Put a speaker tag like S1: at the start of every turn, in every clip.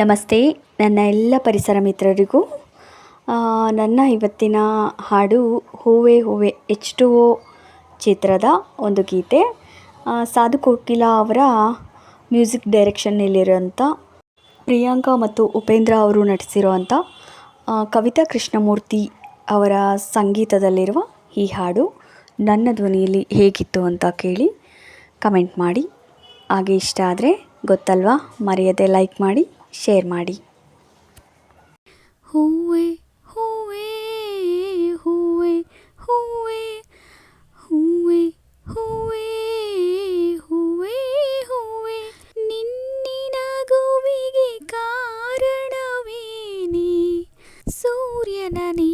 S1: ನಮಸ್ತೆ. ನನ್ನ ಎಲ್ಲ ಪರಿಸರ ಮಿತ್ರರಿಗೂ ನನ್ನ ಇವತ್ತಿನ ಹಾಡು ಹೂವೆ ಹೂವೆ ಎಚ್ ಟು ಓ ಚಿತ್ರದ ಒಂದು ಗೀತೆ. ಸಾಧು ಕೋಕಿಲ ಅವರ ಮ್ಯೂಸಿಕ್ ಡೈರೆಕ್ಷನ್ನಲ್ಲಿರೋಂಥ ಪ್ರಿಯಾಂಕಾ ಮತ್ತು ಉಪೇಂದ್ರ ಅವರು ನಟಿಸಿರುವಂಥ ಕವಿತಾ ಕೃಷ್ಣಮೂರ್ತಿ ಅವರ ಸಂಗೀತದಲ್ಲಿರುವ ಈ ಹಾಡು ನನ್ನ ಧ್ವನಿಯಲ್ಲಿ ಹೇಗಿತ್ತು ಅಂತ ಕೇಳಿ ಕಮೆಂಟ್ ಮಾಡಿ. ಹಾಗೆ ಇಷ್ಟ ಆದರೆ ಗೊತ್ತಲ್ವಾ, ಮರೆಯದೆ ಲೈಕ್ ಮಾಡಿ. ಶೇರ್ ಮಾಡಿ.
S2: ಹೂವೆ ಹೂವೆ ಹೂವೆ ಹೂವೆ ಹೂವೆ ಹೂವೆ ಹೂವೆ ಹೂವೆ. ನಿನ್ನಿನ ಗೋವಿಗೆ ಕಾರಣವೇನೆ? ಸೂರ್ಯನ ನಿಯಮಾನೆ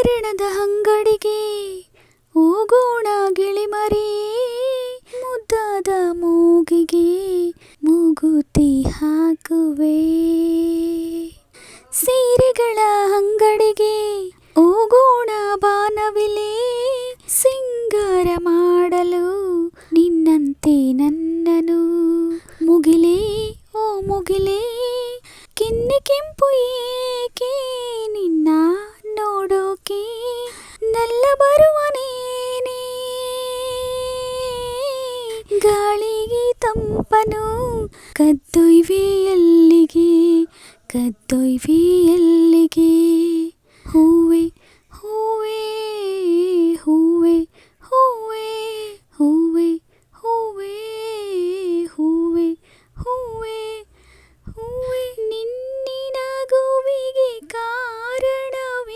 S2: ಆಭರಣದ ಅಂಗಡಿಗೆ ಹೋಗೋಣ ಗಿಳಿಮರಿ. ಮುದ್ದಾದ ಮೂಗಿಗೆ ಮೂಗುತಿ ಹಾಕುವೆ. ಗಾಳಿಗೆ ತಂಪನು ಕದ್ದೊಯ್ವೆ ಎಲ್ಲಿಗೆ ಕದ್ದೊಯ್ವೆ ಎಲ್ಲಿಗೆ ಹೂವೆ ಹೂವೆ ಹೂವೆ ಹೂವೆ ಹೂವೆ ಹೂವೆ ಹೂವೆ ಹೂವೆ ಹೂವೆ ನಿನ್ನಿನ ಗೋವಿಗೆ ಕಾರಣವೇನೆ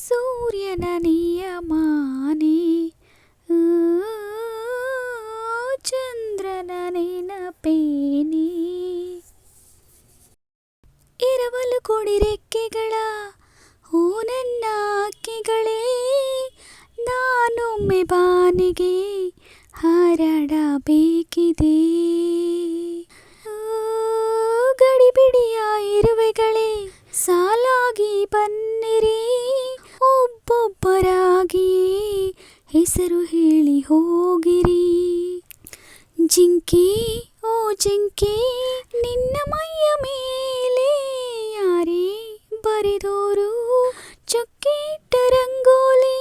S2: ಸೂರ್ಯನ ನಿಯಮಾನೆ ಕೊಡಿ ರೆಕ್ಕೆಗಳ ಓ ನನ್ನ ಅಕ್ಕಿಗಳೇ ನಾನೊಮ್ಮೆ ಬಾನಿಗೆ ಹಾರಾಡಬೇಕಿದೆ. ಗಡಿಬಿಡಿಯ ಇರುವೆಗಳೇ, ಸಾಲಾಗಿ ಬನ್ನಿರಿ ಒಬ್ಬೊಬ್ಬರಾಗಿ ಹೆಸರು ಹೇಳಿ ಹೋಗಿರಿ. ಜಿಂಕೆ, ಓ ಜಿಂಕೆ, ನಿನ್ನ ಮೈಯ ಮೇಲೆ ಬರೆದೋರು ಚುಕ್ಕಿಟ್ಟ ರಂಗೋಲಿ.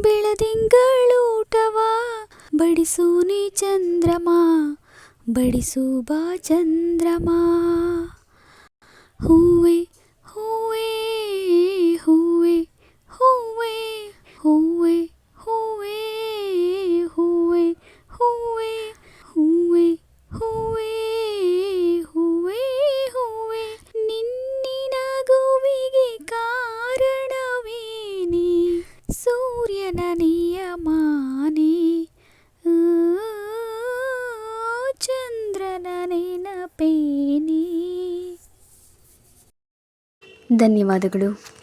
S2: ಬೆಳದಿಂಗಳೂಟವ ಬಡಿಸೂನಿ ಚಂದ್ರಮ ಬಡಿಸು ಬಾ ಚಂದ್ರಮ. ಹೂವೆ ಸೂರ್ಯನ ನಿಯಮಾನಿ. ಚಂದ್ರನ ನೆನಪೇನೆ.
S1: ಧನ್ಯವಾದಗಳು.